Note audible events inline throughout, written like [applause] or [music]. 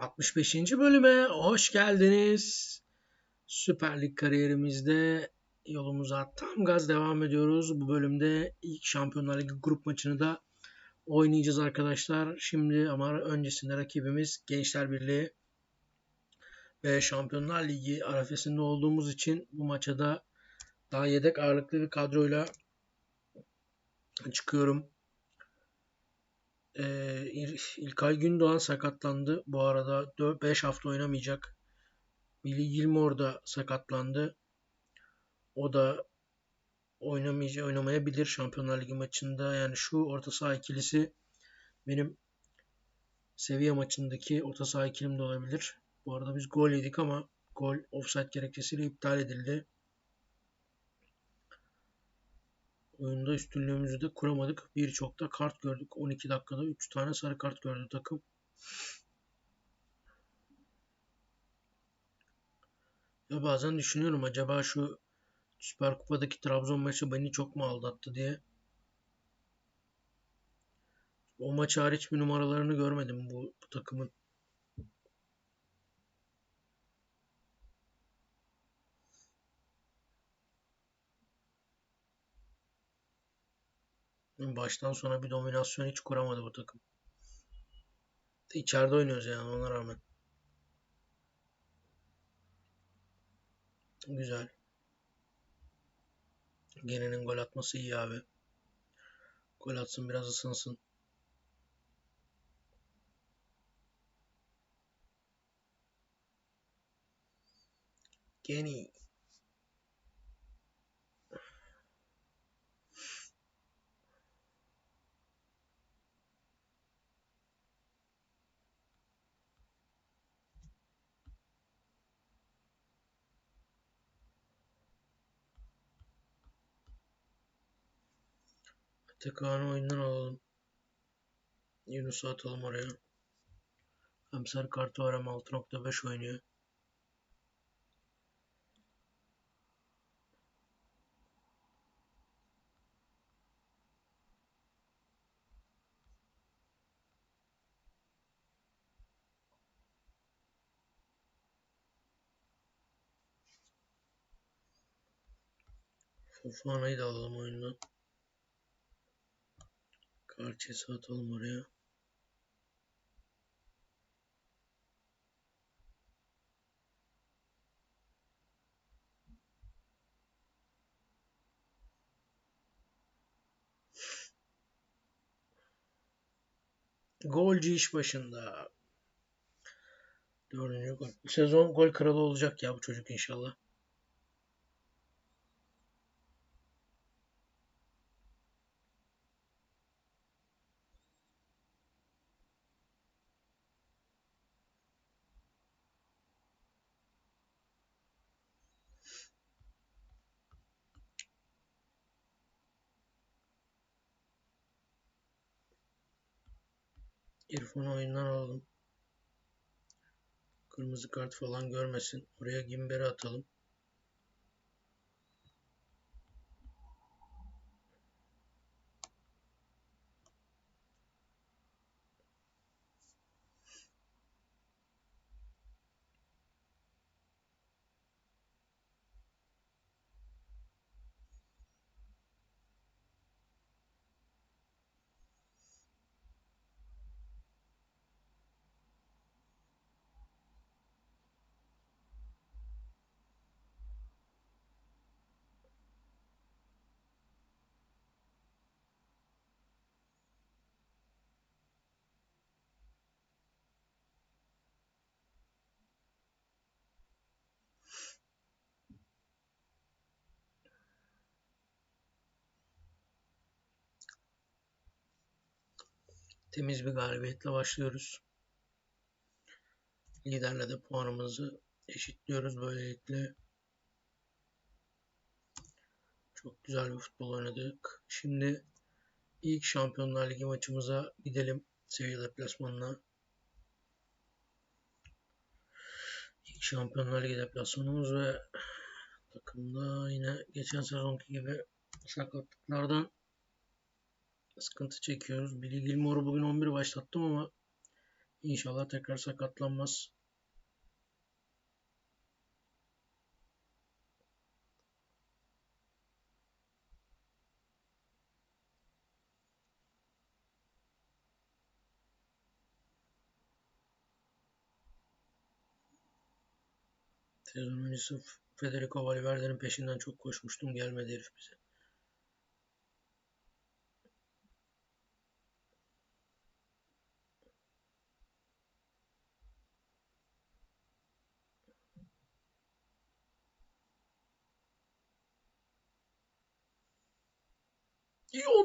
65. bölüme hoş geldiniz. Süper Lig kariyerimizde yolumuza tam gaz devam ediyoruz. Bu bölümde ilk Şampiyonlar Ligi grup maçını da oynayacağız arkadaşlar. Şimdi ama öncesinde rakibimiz Gençler Birliği ve Şampiyonlar Ligi arefesinde olduğumuz için bu maça da daha yedek ağırlıklı bir kadroyla çıkıyorum. Ee, İlkay Gündoğan sakatlandı. Bu arada 5 hafta oynamayacak. Billy Gilmore da sakatlandı. O da oynamayacak, oynamayabilir Şampiyonlar Ligi maçında. Yani şu orta saha ikilisi benim seviye maçındaki orta saha ikilim de olabilir. Bu arada biz gol yedik ama gol offside gerekçesiyle iptal edildi. Oyunda üstünlüğümüzü de kuramadık. Birçok da kart gördük. 12 dakikada 3 tane sarı kart gördü takım. Ya bazen düşünüyorum acaba şu Süper Kupa'daki Trabzon maçı beni çok mu aldattı diye. O maç hariç bir numaralarını görmedim bu, bu takımın. Baştan sona bir dominasyon hiç kuramadı bu takım. İçeride oynuyoruz yani ona rağmen. Güzel. Gene'nin gol atması iyi abi. Gol atsın biraz ısınsın. Geni. Tekrarını oyundan alalım. Yunus'u atalım oraya. Hem sarı kartı var hem 6.5 oynuyor. Fofana'yı da alalım oyundan. Parçası atalım oraya. Golcü iş başında. Dördüncü gol. Sezon gol kralı olacak ya bu çocuk inşallah. İrfan'ı oyundan alalım. Kırmızı kart falan görmesin. Oraya Gimber'i atalım. Temiz bir galibiyetle başlıyoruz. Liderle de puanımızı eşitliyoruz böylelikle. Çok güzel bir futbol oynadık. Şimdi ilk Şampiyonlar Ligi maçımıza gidelim. Sevilla deplasmanına. İlk Şampiyonlar Ligi deplasmanımız ve takımda yine geçen sezonki gibi sakatlıklardan sıkıntı çekiyoruz. Billy Gilmore'u bugün 11 başlattım ama İnşallah tekrar sakatlanmaz. Sezon öncesi Federico Valverde'nin peşinden çok koşmuştum. Gelmedi herif bize.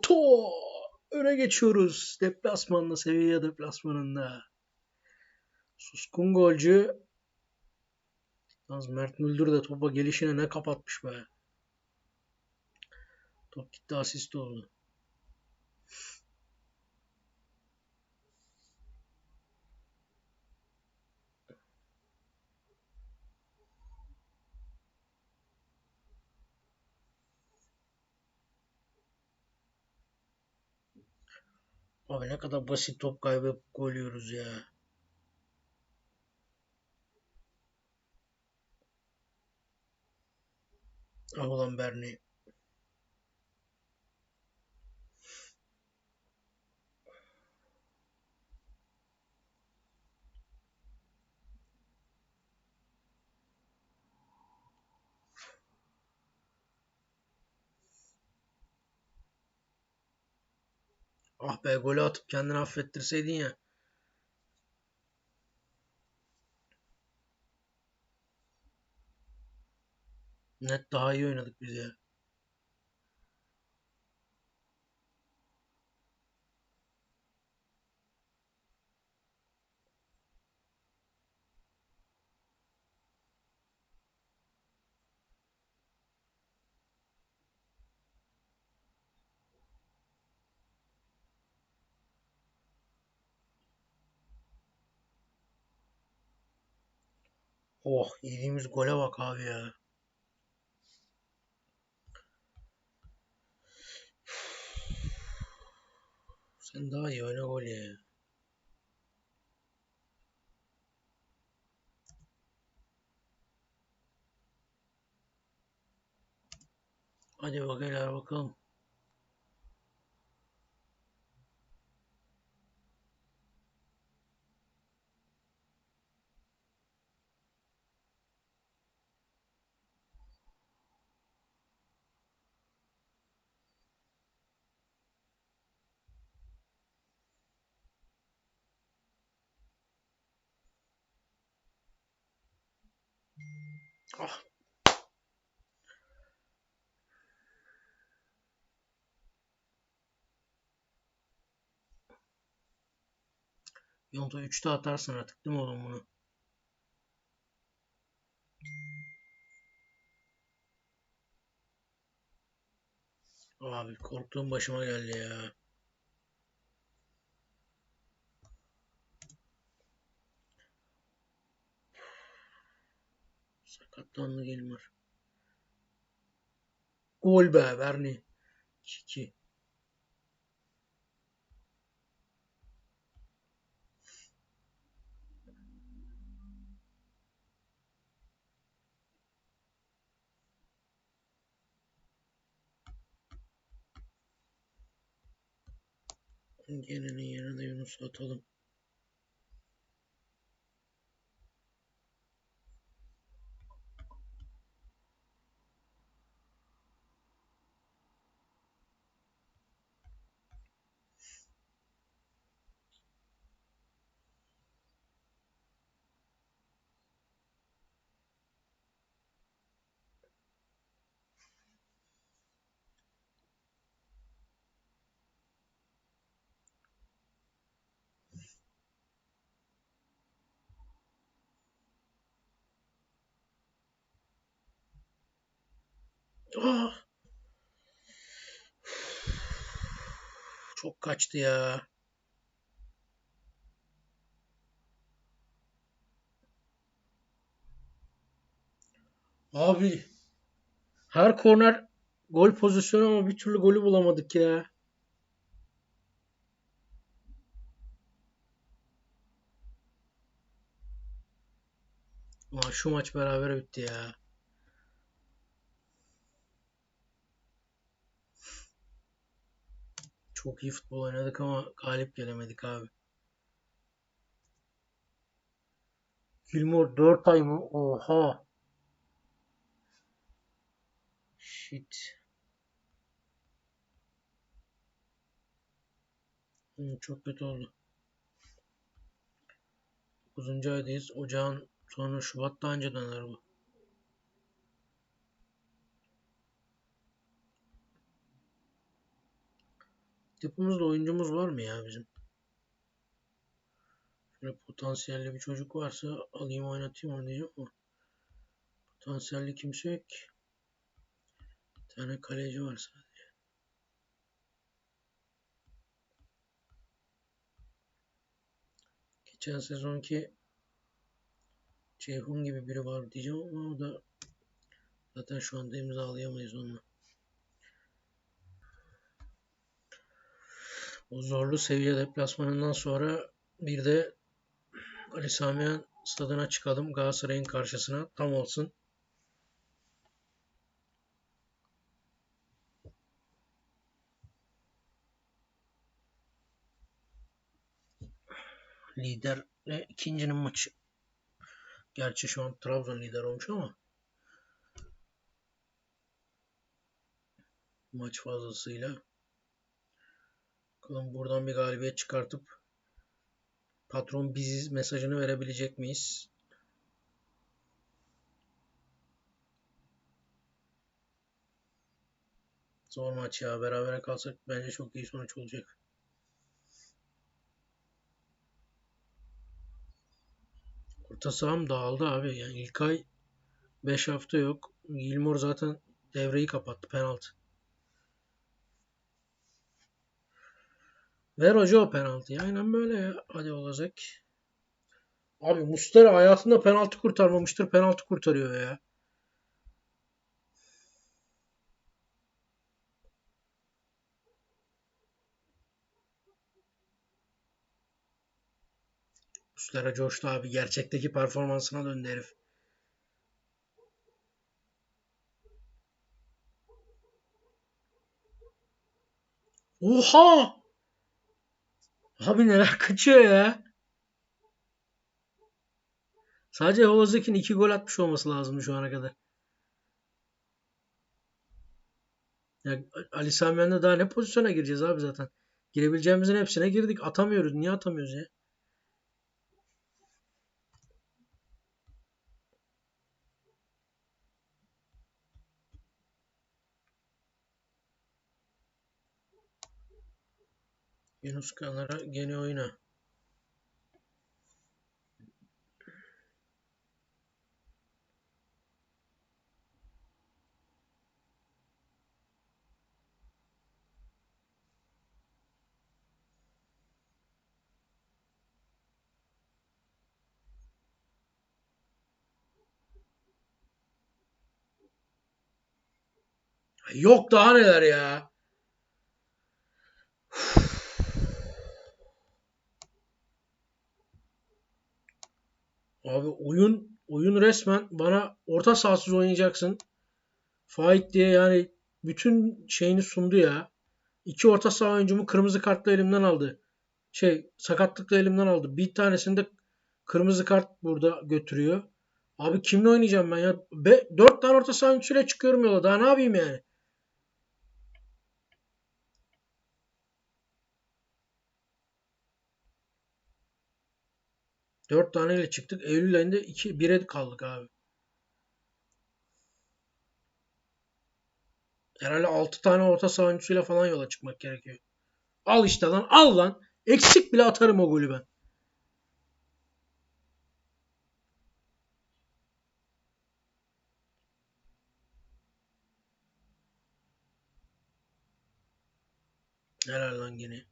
Yonto! Öne geçiyoruz. Deplasmanla Sevilla deplasmanında. Suskun golcü. Yalnız Mert Müldür de topa gelişine ne kapatmış be. Top gitti asist oldu. Abi ne kadar basit top kaybı gol yiyoruz ya. Ah ulan Berni. Ah be golü atıp kendini affettirseydin ya. Net daha iyi oynadık biz ya. Oh yediğimiz gole bak abi ya. Sen daha iyi oyna gol ya. Hadi bakalım. Ah. Yonta 3'te atarsın artık değil mi oğlum bunu? Abi korktuğum başıma geldi ya. Sakatlandı Gilmar. Gol be Berni. 2 Gelinin yerine Yunus'u atalım. Oh. Çok kaçtı ya. Abi her korner gol pozisyonu ama bir türlü golü bulamadık ya. Ulan şu maç berabere bitti ya. Çok iyi futbol oynadık ama galip gelemedik abi. Gilmore 4 ay mı? Oha. Shit. Hmm, çok kötü oldu. 9. aydayız. Ocağın sonu Şubat'ta anca döner bu. Yapımızda oyuncumuz var mı ya bizim? Şöyle potansiyelli bir çocuk varsa alayım oynatayım oynayacağım ama potansiyelli kimse yok ki. Bir tane kaleci var sadece. Geçen sezonki Ceyhun gibi biri var diyeceğim ama o da zaten şu anda imzalayamayız onunla. O zorlu seviye deplasmanından sonra bir de Ali Samiyen stadına çıkalım Galatasaray'ın karşısına tam olsun. Lider ve ikincinin maçı. Gerçi şu an Trabzon lider olmuş ama maç fazlasıyla bakalım buradan bir galibiyet çıkartıp patron biziz mesajını verebilecek miyiz? Zor maç ya. Berabere kalsak bence çok iyi sonuç olacak. Orta saham dağıldı abi. Yani ilk ay 5 hafta yok. Gilmore zaten devreyi kapattı penaltı. Ver hoca o penaltıyı. Aynen böyle ya. Hadi olacak. Abi Mustera hayatında penaltı kurtarmamıştır. Penaltı kurtarıyor ya. Mustera coştu abi. Gerçekteki performansına döndü herif. Oha! Abi neler kaçıyor ya. Sadece Hovazakin iki gol atmış olması lazımdı şu ana kadar. Ya Ali Samiyen'de daha ne pozisyona gireceğiz abi zaten. Girebileceğimizin hepsine girdik. Atamıyoruz. Niye atamıyoruz ya? Yunus Kanar'a gene oyna. Yok daha neler ya. Abi oyun oyun resmen bana orta sahasız oynayacaksın. Fight diye yani bütün şeyini sundu ya. İki orta saha oyuncumu kırmızı kartla elimden aldı. Şey sakatlıkla elimden aldı. Bir tanesini de kırmızı kart burada götürüyor. Abi kimle oynayacağım ben ya? Be, dört tane orta saha oyuncusuyla çıkıyorum yola. Daha ne yapayım yani? Dört taneyle çıktık. Eylül ayında 2 1'e kaldık abi. Herhalde 6 tane orta saha falan yola çıkmak gerekiyor. Al işte lan al lan. Eksik bile atarım o golü ben. Helal lan gene.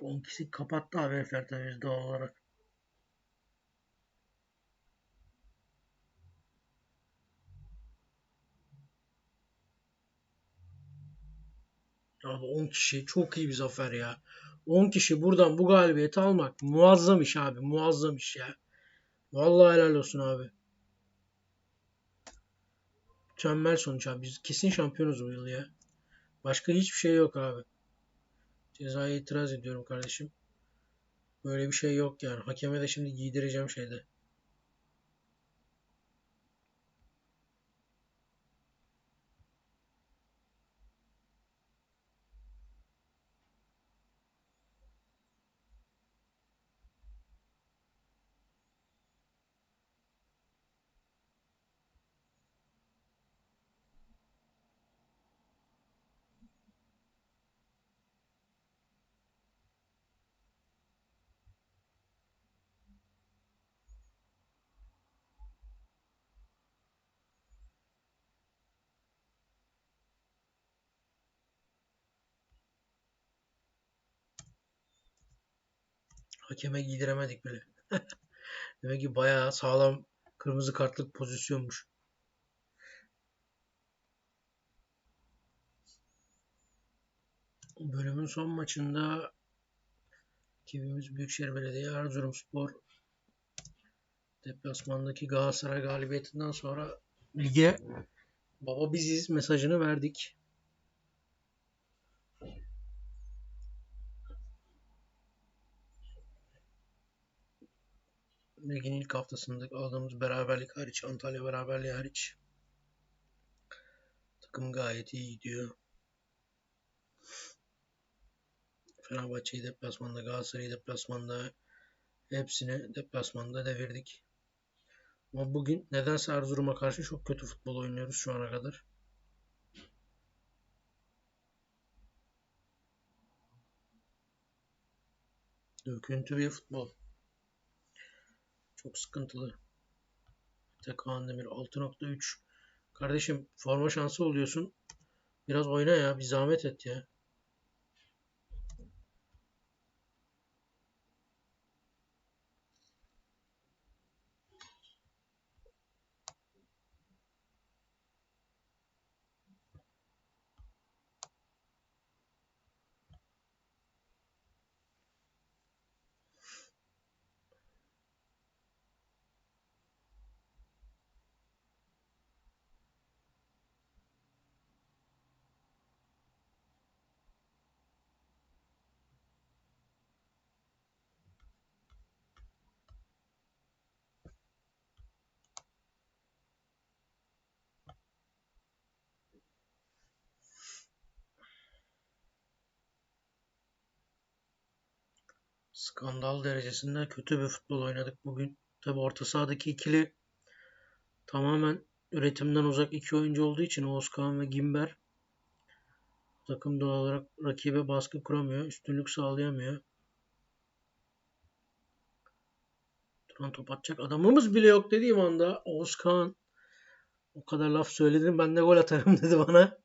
On kişi kapattı abi Efer tabii doğal olarak. Abi 10 kişi çok iyi bir zafer ya. 10 kişi buradan bu galibiyeti almak muazzam iş abi. Muazzam iş ya. Vallahi helal olsun abi. Mükemmel sonuç abi. Biz kesin şampiyonuz bu yıl ya. Başka hiçbir şey yok abi. Cezaya itiraz ediyorum kardeşim. Böyle bir şey yok yani. Hakeme de şimdi giydireceğim şeyde. Hakeme giydiremedik bile. [laughs] Demek ki bayağı sağlam kırmızı kartlık pozisyonmuş. Bölümün son maçında rakibimiz Büyükşehir Belediye Erzurumspor deplasmandaki Galatasaray galibiyetinden sonra lige baba biziz mesajını verdik. Ligin ilk haftasında aldığımız beraberlik hariç, Antalya beraberliği hariç takım gayet iyi gidiyor. Fenerbahçe'yi deplasmanda, Galatasaray'ı deplasmanda hepsini deplasmanda devirdik. Ama bugün nedense Erzurum'a karşı çok kötü futbol oynuyoruz şu ana kadar. Döküntü bir futbol. Çok sıkıntılı. Kaan Demir 6.3. Kardeşim forma şansı oluyorsun. Biraz oyna ya. Bir zahmet et ya. Skandal derecesinde kötü bir futbol oynadık bugün. Tabi orta sahadaki ikili tamamen üretimden uzak iki oyuncu olduğu için Oğuzkan ve Gimber takım doğal olarak rakibe baskı kuramıyor. Üstünlük sağlayamıyor. Duran top atacak adamımız bile yok dediğim anda Oğuzkan o kadar laf söyledim ben de gol atarım [laughs] dedi bana.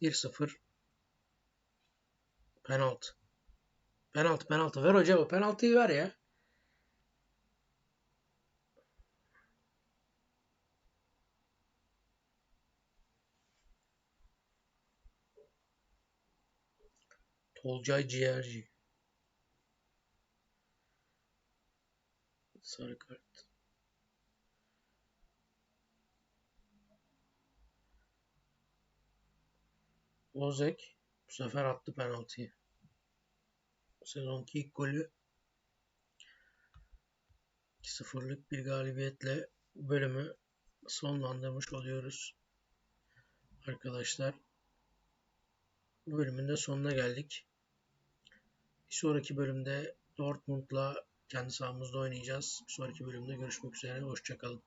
Bir sıfır. Penaltı. Penaltı penaltı. Ver hoca o penaltıyı ver ya. Tolcay Ciğerci. Sarı kart. Lozek bu sefer attı penaltıyı. Sezonki ilk golü 2-0'lık bir galibiyetle bölümü sonlandırmış oluyoruz. Arkadaşlar bu bölümün de sonuna geldik. Bir sonraki bölümde Dortmund'la kendi sahamızda oynayacağız. Bir sonraki bölümde görüşmek üzere. Hoşçakalın.